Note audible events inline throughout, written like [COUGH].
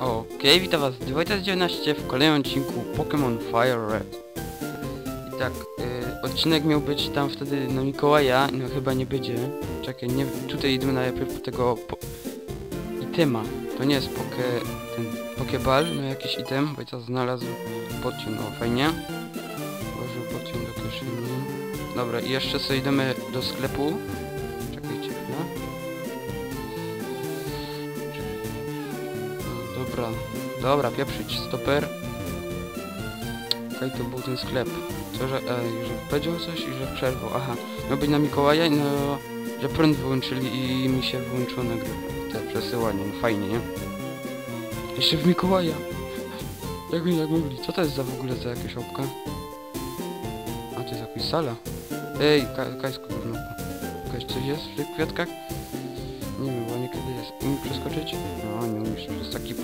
Okej, witam was, Dwojtas19 w kolejnym odcinku Pokémon Fire Red. I tak, y, odcinek miał być tam wtedy na Mikołaja, no chyba nie będzie. Czekaj, nie, tutaj idę najpierw tego po, itema. To nie jest poke, ten Pokeball, no jakiś item, Wojtas znalazł podciąg, o fajnie. Włożył podciąg do kieszeni. Dobra, i jeszcze sobie idziemy do sklepu. Dobra, dobra, pieprzyć, stoper. Okej, to był ten sklep. Co, że, e, że powiedział coś i że przerwał. Aha, miał być na Mikołaja, no, że prąd wyłączyli i mi się wyłączyło nagrywa. Te przesyłanie, no fajnie, nie? Jeszcze w Mikołaja. Jak oni tak mogli? Co to jest za w ogóle za jakaś opka? A, to jest jakaś sala. Ej, Ka Kajsku, no. Coś jest w tych kwiatkach?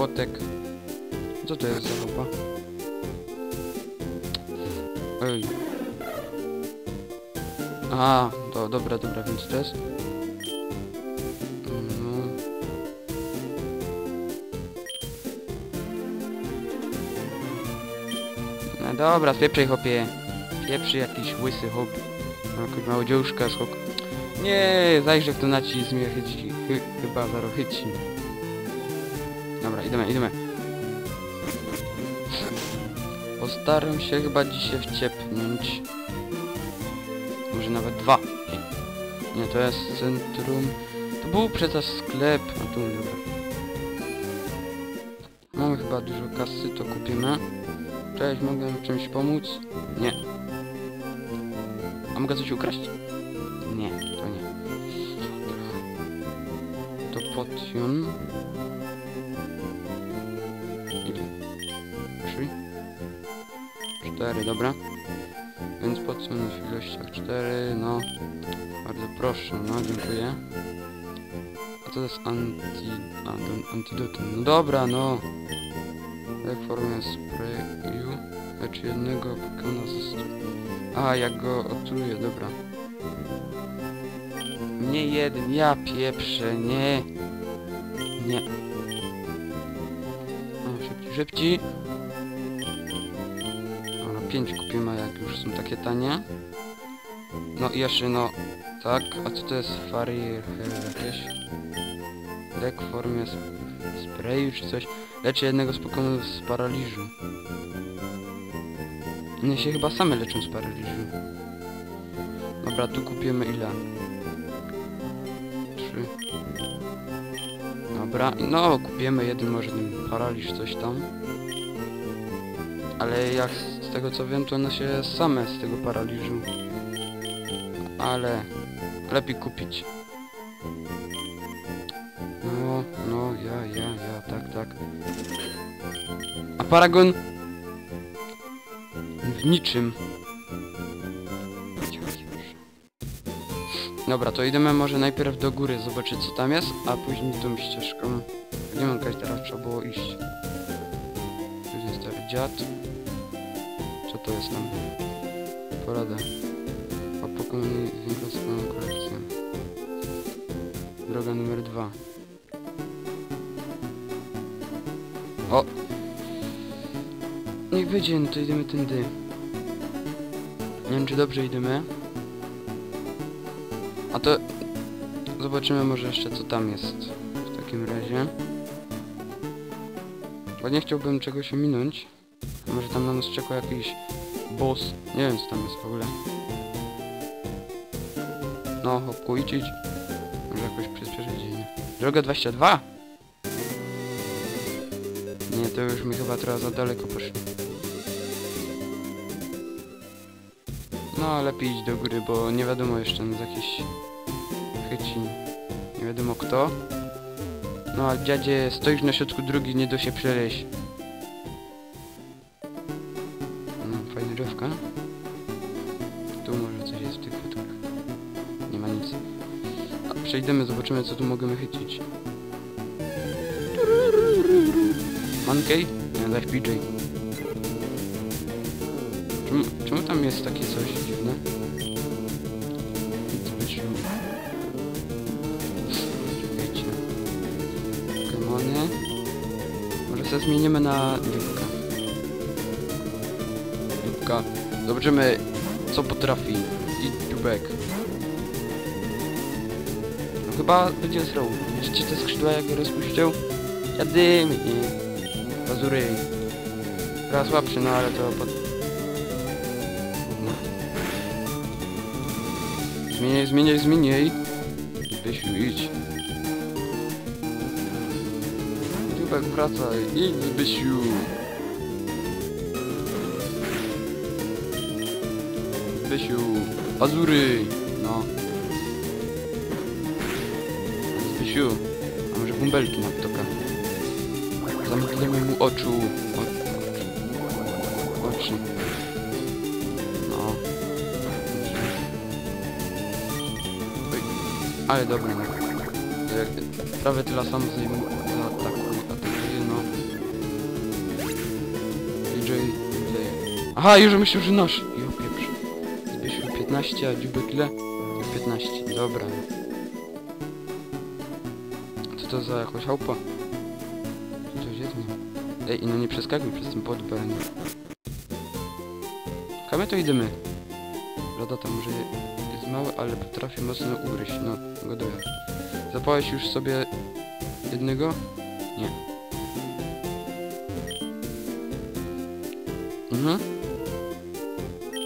Potek. Co to jest za lupa? Ej. A, to dobra, dobra, więc to jest. No. No dobra, spieprzej chłopie. Pieprzy jakiś łysy hop. Jakaś małodziuszka z hok. Nie, zajrzę w to nacisk mnie chyci. Chy, chyba zaro chyci. Dobra, idziemy, idziemy. Postaram się chyba dzisiaj wciepnąć. Może nawet dwa. Nie, to jest centrum. To był przecież sklep. A tu, dobra. Mamy chyba dużo kasy, to kupimy. Cześć, mogę czymś pomóc? Nie. A mogę coś ukraść? Nie, to nie. To potion. 4, dobra. Więc podsuń w ilościach 4, no. Bardzo proszę, no dziękuję. A to jest anti... antidotum. No dobra, no. Reformę sprayu. Lecz jednego Pokemona z... A, jak go otruję, dobra. Nie jeden, ja pieprzę, nie. Nie. O, szybciej, szybciej. 5 kupimy, jak już są takie tanie. No i jeszcze no... Tak, a co to jest Farir jakieś? Lek w formie sp sprayu czy coś. Leczy jednego z z paraliżu. nie się chyba same leczą z paraliżu. Dobra, tu kupimy ile? Trzy. Dobra, no kupimy jeden może ten paraliż coś tam. Ale jak z tego co wiem to one się same z tego paraliżu. Ale lepiej kupić. No, no, ja, ja, ja, tak, tak. A Paragon? W niczym. Dobra, to idziemy może najpierw do góry zobaczyć co tam jest, a później tą ścieżką. Nie wiem, teraz trzeba było iść. Tu jest stary dziad. To jest tam? Porada. O Pokémon zwiększa swoją kolekcję. Droga numer dwa. O! Niech wyjdzie, no to idziemy tędy. Nie wiem, czy dobrze idziemy. A to... Zobaczymy może jeszcze, co tam jest. W takim razie. Bo nie chciałbym czegoś ominąć. Może tam na nas czeka jakiś boss. Nie wiem, co tam jest w ogóle. No, idź. Może jakoś przyspieszyć dzień. Droga 22! Nie, to już mi chyba trochę za daleko poszło. No, lepiej iść do góry, bo nie wiadomo jeszcze, no jakiś chyci. Nie wiadomo kto. No, a dziadzie, stoisz na środku drogi, nie da się przeleść. Przejdziemy, zobaczymy co tu możemy chycić. Monkey? Nie, zaś PJ. Czemu, czemu tam jest takie coś dziwne? Zbyciu. Czekajcie. Pokemony. Może co zmienimy na dzióbka. Dzióbka. Zobaczymy, co potrafi. I dzióbek. Chyba będzie zroł. Widzicie te skrzydła, jak je rozpuścił? Jadymy, nie. Pazury. Raz słabszy, no ale to pod... Zmieniaj, zmieniaj, zmieniaj. Zbysiu, idź. Dziubek, wracaj. Idź, Zbysiu. Zbysiu. Azury. No. Zbysiu. A może bąbelki na ptoka? Zamkniemy mu oczu. O, oczy. No. Ale dobra, no. Prawie tyle samo zajmuje. DJ Player. Aha, już myślę, że nasz. Jo, pieprz. Zbyśmy 15, a dziubek ile? 15, dobra. To za jakaś chałupa? Coś jest, nie? Ej, no nie przeskakuj przez ten podbern. Kamy to idziemy. Loda tam może jest mały, ale potrafi mocno ugryźć. No, goduję. Zapałeś już sobie jednego? Nie. Mhm.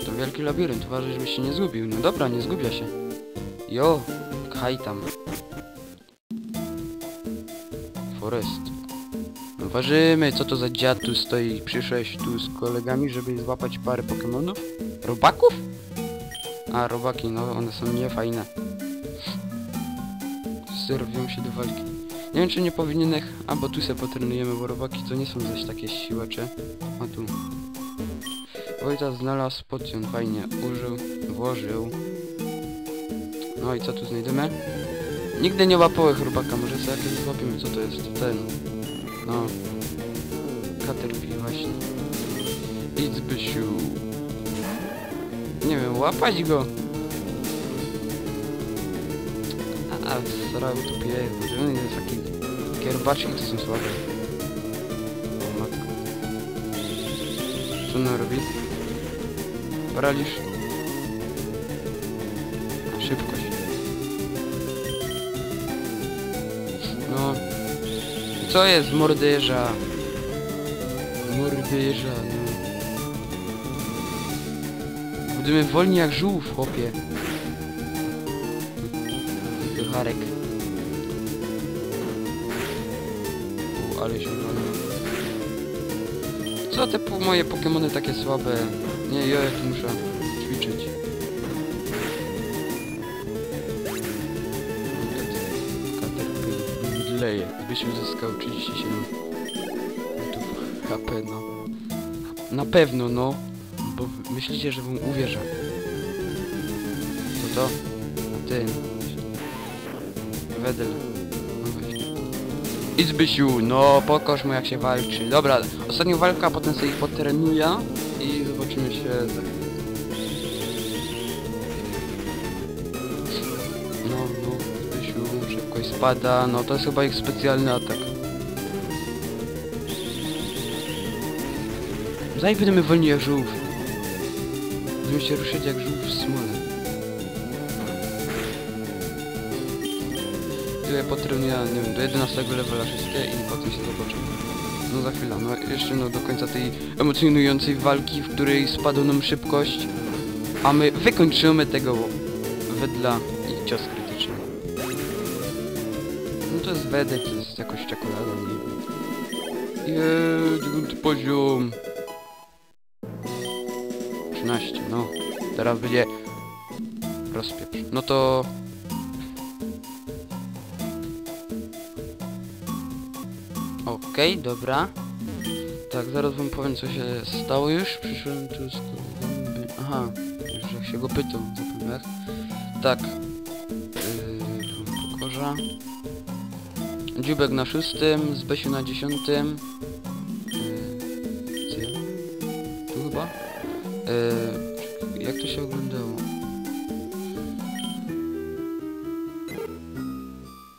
To wielki labirynt, uważaj, żebyś się nie zgubił. No dobra, nie zgubia się. Jo, kaj tam. Forest. Ważymy, co to za dziad tu stoi. Przyszłeś tu z kolegami, żeby złapać parę Pokemonów? Robaków? A, robaki, no one są niefajne. Zerwią się do walki. Nie wiem, czy nie powinienem... A, bo tu se potrenujemy, bo robaki to nie są zaś takie siłacze. A tu. Wojta znalazł potion, fajnie. Użył, włożył. No i co tu znajdziemy? Nigdy nie łapałem robaka, może sobie jakieś złapiemy, co to jest? Ten. No. Caterpie właśnie. Idź Bysiu. Nie wiem, łapać go. A, a starał tu pije, on jest taki... Takie robaczki to są słabe. O matko. Co ona robi? Paraliż. Szybkość. Co jest morderza? Morderza, no. Będziemy wolni jak żółw, chłopie. Harek. U, ale się. Co te moje Pokemony takie słabe? Nie, ja tu muszę Leje. Zbysiu zyskał 37 punktów HP, no. Na pewno, no. Bo myślicie, że wam uwierzę. Co to? Ty. Wedel. I Zbysiu, no pokaż mu jak się walczy. Dobra, ostatnia walka, potem sobie ich potrenuję i zobaczymy się Spada, no to jest chyba ich specjalny atak. Zaj będziemy wolni jak żółw. Będziemy się ruszyć jak żółw w smole. Tyle potrenuję, nie wiem, do 11 levela wszystkie i potem się zobaczymy. No za chwilę, no jeszcze no do końca tej emocjonującej walki, w której spadła nam szybkość, a my wykończymy tego wedla i cios krytyczny. No to jest wedek, jakoś czekolada, nie wiem. Jeee, dziewiąty poziom. 13, no. Teraz będzie rozpieprz. No to... Okej, dobra. Tak, zaraz wam powiem co się stało już. Przyszedłem tu z. Aha, już jak się go pytał, zapomniałem. Tak. Yy, pokorza. Dziubek na szóstym, Zbesiu na dziesiątym. Yy? Tu chyba? Yy, jak to się oglądało?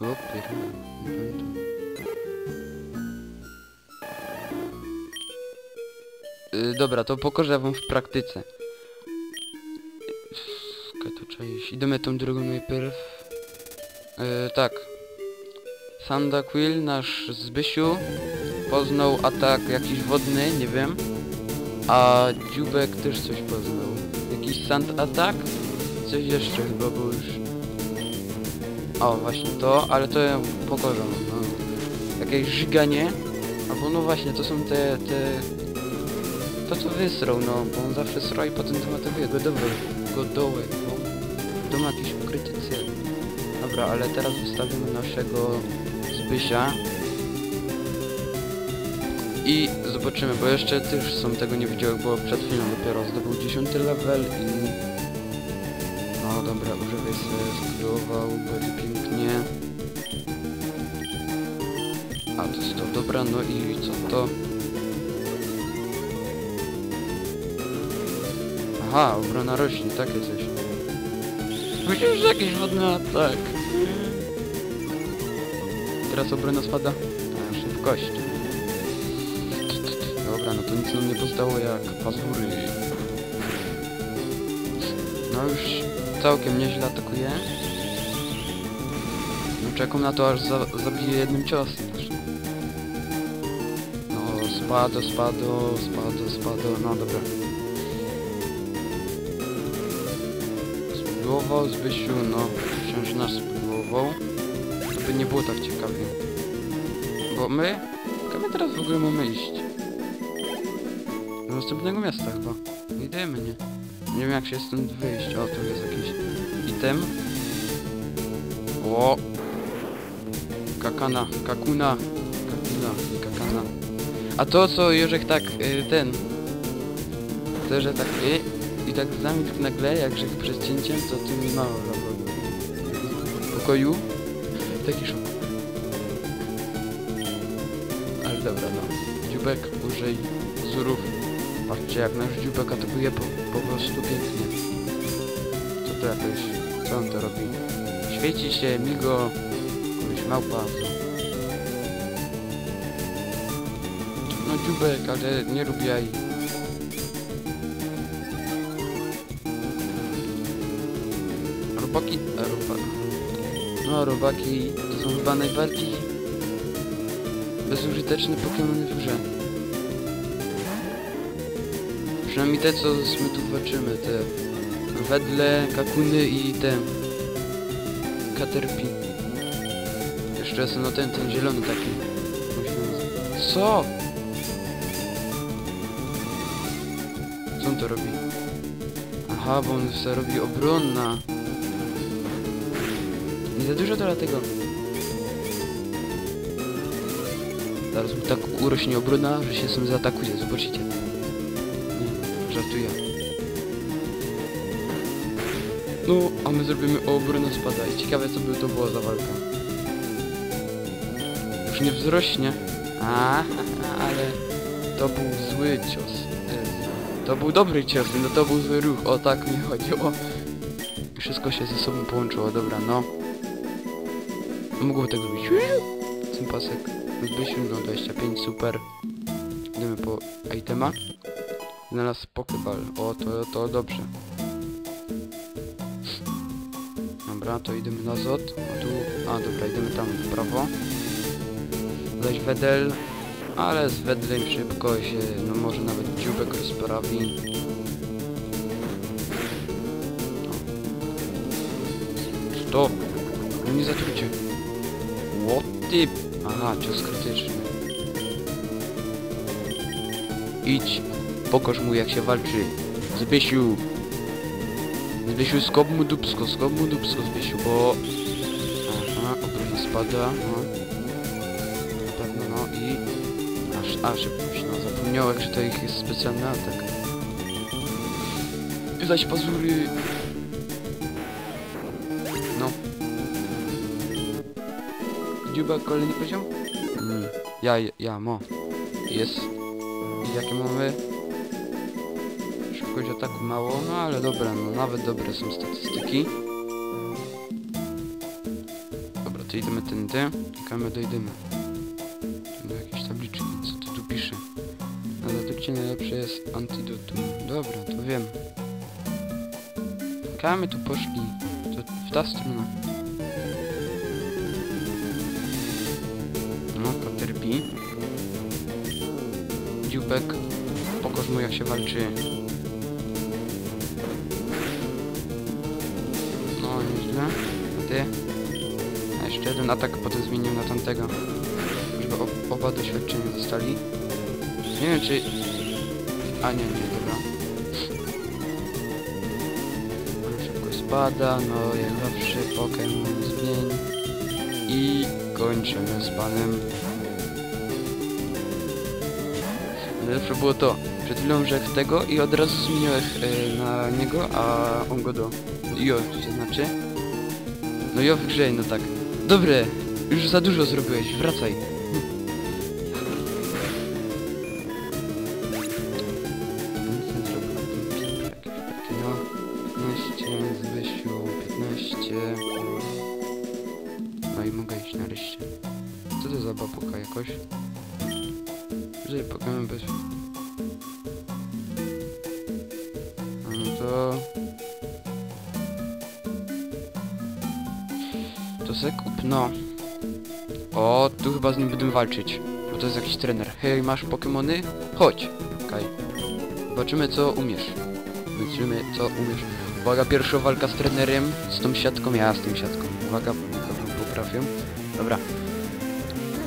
O, nie pamiętam. Dobra, to pokażę wam w praktyce. Iść. Idziemy tą drogą najpierw. Y, tak. Sandaquill, nasz Zbysiu, poznał atak jakiś wodny, nie wiem. A Dziubek też coś poznał. Jakiś sand atak? Coś jeszcze chyba było już. O, właśnie to, ale to ja pokażę. No. Jakieś żyganie. Albo no właśnie, to są te, te... To co wysrał, no, bo on zawsze sra i potem tematowuje go dołek, go dołek, no. To ma jakiś ukryty cel. Dobra, ale teraz wystawimy naszego Zbysia. I zobaczymy, bo jeszcze też są tego nie widziałem, bo przed chwilą dopiero zdobył 10 level i... No dobra, używaj sobie, skryłował, będzie pięknie. A to jest to, dobra, no i co to? Aha, obrona rośnie, takie coś. Myślę, że jakiś wodny atak. Teraz obrona spada? A, szybkość. Dobra, no to nic nam nie pozostało jak pazury. No już całkiem nieźle atakuje. No czekam na to aż za zabije jednym ciosem. No spado, spado, spado, spado, no dobra. Spróbował Zbysiu, no wciąż nas spróbował. To by nie było tak ciekawie. Bo my? Ciekawe teraz w ogóle mamy iść. Do następnego miasta chyba. Idziemy, nie? Nie wiem jak się stąd wyjść. O, tu jest jakiś item. O! Kakana, kakuna. Kakuna, kakana. A to co Jerzek tak, y, ten... To, że tak y, i tak zamilkł nagle, jak rzekł przed cięciem, to tu mi mało. W pokoju. Taki szok. Ale dobra, no. Dziubek, użyj wzorów. Patrzcie, jak nasz dziubek atakuje po, po prostu pięknie. Co to jakoś... Co on to robi? Świeci się, migo... Jakąś małpa. No dziubek, ale nie lubię No, robaki to są chyba najbardziej bezużyteczne Pokémony w grze. Przynajmniej te, co my tu walczymy, te wedle, kakuny i te caterpie. Jeszcze jest no ten, ten zielony taki. Co? Co on to robi? Aha, bo on robi obronna. Za dużo to dlatego. Zaraz mu tak urośnie obrona, że się sam zaatakuje, zobaczycie. Nie, żartuję. No, a my zrobimy obronę spada i ciekawe co by to było za walka. Już nie wzrośnie. A, [LAUGHS] ale to był zły cios. To był dobry cios, no to był zły ruch. O tak mi chodziło. Wszystko się ze sobą połączyło, dobra, no. Mogło tak zrobić. Sympasek. Zbysiu, no 25, super. Idziemy po itema. Znalazł pokeball. O, to, to dobrze. Dobra, to idziemy na zot. A tu... A, dobra, idziemy tam w prawo. Zaś Wedel. Ale z Wedlem szybko się, no może nawet dziubek rozprawi. O. Stop! No nie zatrujcie. The... Aha, cios krytyczny. Idź, pokaż mu jak się walczy. Zbysiu. Zbysiu, skop mu dupsko, skop mu dupsko, Zbysiu, bo... Aha, obrona spada, no. Na pewno, no i... Aż, a, szybkość, no, zapomniałem, że to ich jest specjalny atak. Zaś pazury... Dziuba, kolejny poziom? Mm. Ja, ja, mo. Jest. Jakie mamy? Szybkość ataku mało, no ale dobra, no nawet dobre są statystyki. Dobra, to idziemy tędy. Czekamy, dojdziemy. Do jakiejś tabliczki, co to tu pisze? Nadal Oczywiście najlepsze jest antidotum. Dobra, to wiem. Kamy tu poszli. To w ta strona. Dziubek. Pokaż mu jak się walczy. No, nieźle. Ty? A jeszcze jeden atak potem zmienił na tamtego. Żeby ob oba doświadczenia dostali. Nie wiem czy... A nie, nie, dobra. Szybko spada, no jak zawsze Pokémon zmień. I kończymy z panem. Najlepsze było to, przed chwilą rzekł tego i od razu zmieniłem e, na niego, a on go do... Jo, to znaczy? No jo w grze, no tak. Dobre, już za dużo zrobiłeś, wracaj. Chyba z nim będę walczyć. Bo to jest jakiś trener. Hej, masz Pokemony? Chodź. Okej. Zobaczymy co umiesz. Zobaczymy co umiesz. Uwaga, pierwsza walka z trenerem. Z tą siatką, ja z tą siatką. Uwaga, pewno poprawię. Dobra.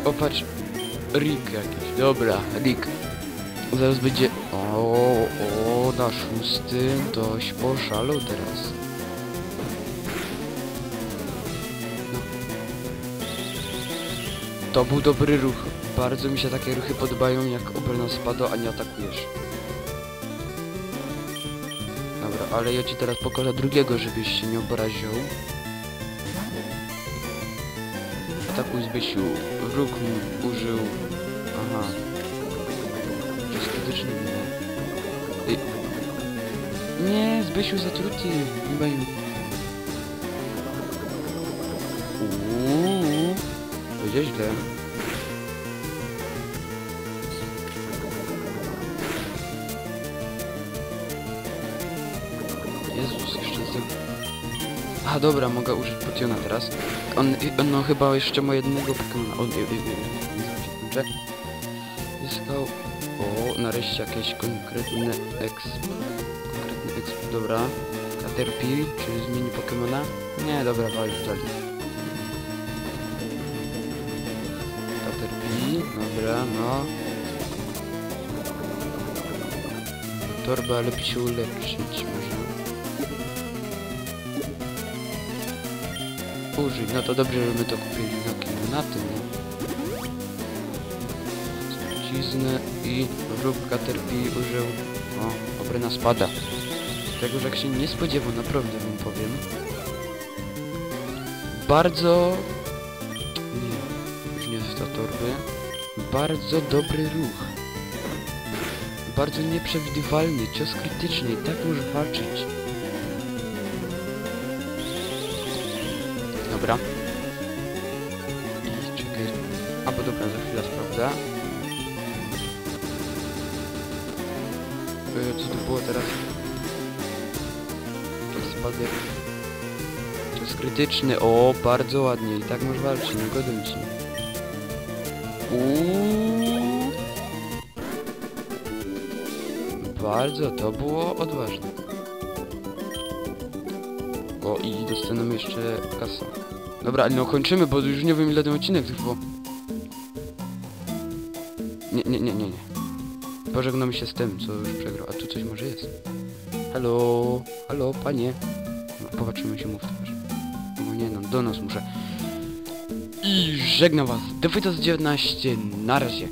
Popatrz. Rick jakiś. Dobra, Rick. Zaraz będzie... O, o, na szóstym dość poszalał teraz. To był dobry ruch. Bardzo mi się takie ruchy podobają, jak obrona spada, a nie atakujesz. Dobra, ale ja ci teraz pokażę drugiego, żebyś się nie obraził. Atakuj Zbysiu. Wróg mi użył... Aha. Jest krytyczny, nie. Nie, Zbysiu zatruty. Chyba im... Będzie źle. Jezus, jeszcze z... A dobra, mogę użyć potiona teraz. On, on no, chyba jeszcze ma jednego Pokemona. On. Zyskał... O, nareszcie jakieś konkretne exp. Konkretny exp, dobra. Caterpie, czy zmieni Pokemona? Nie, dobra, wali dalej. Dobra, no. Torba, by się może. Użyj, no to dobrze, że my to kupili na kim na tym, i wróg Caterpie użył. O, obrona spada. Tego, że jak się nie spodziewał, naprawdę wam powiem. Bardzo... Nie, już nie z torby. Bardzo dobry ruch. Bardzo nieprzewidywalny, cios krytyczny tak może walczyć. Dobra. I czekaj. A bo dobra, za chwilę sprawdzę. Y, Co to było teraz? To spadek. Jest krytyczny. O, bardzo ładnie. I tak możesz walczyć, nie godę ci. Uuu. Bardzo, to było odważne. O, i dostaną jeszcze kasę. Dobra, ale no kończymy, bo już nie wiem ile ten odcinek trwał. Nie, nie, nie, nie, nie. Pożegnamy się z tym, co już przegrał. A tu coś może jest. Halo, halo, panie. No, popatrzymy się mu w twarz. No nie no, do nas muszę. I żegnam was. Defitas 19, na razie.